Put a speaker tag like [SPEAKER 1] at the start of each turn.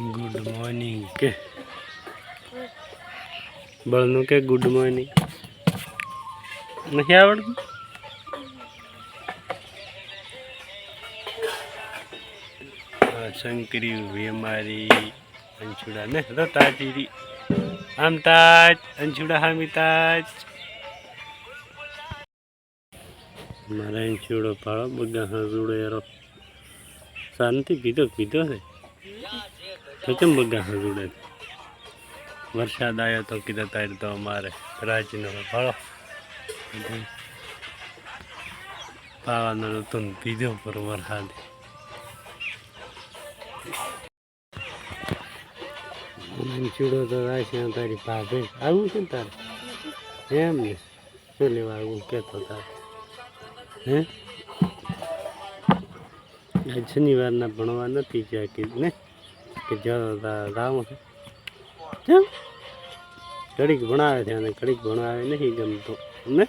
[SPEAKER 1] Good morning કે બળનું કે ગુડ મોર્નિંગ નથી આવડતું? શંકરી, વેમારી, અંશુડા, ને? તો તાજીરી. આમ તાજ, અંશુડા, હામી તાજ. મારા અંશુડો પાડો બગા હસુડો યારો. શાંતિ, પીધો પીધો છે તો કેમ બગા હસુડે વરસાદ આવ્યો તો કીધા તારે તો અમારે રાજીનો ફાળો. પાવાનો નતો પીધો પર વરસાદ. ચૂડો તો રાશે તારી પાસે. આવું છે ને તારે? એમ ને. શું લેવા આવું કહેતો તારે? હે? શનિવારના ભણવા નથી જ્યાં કીધું ને કે રામ છે. કેમ? ઘડીક ભણાવે છે અને ઘડીક ભણાવે નહીં ગમતું. ને?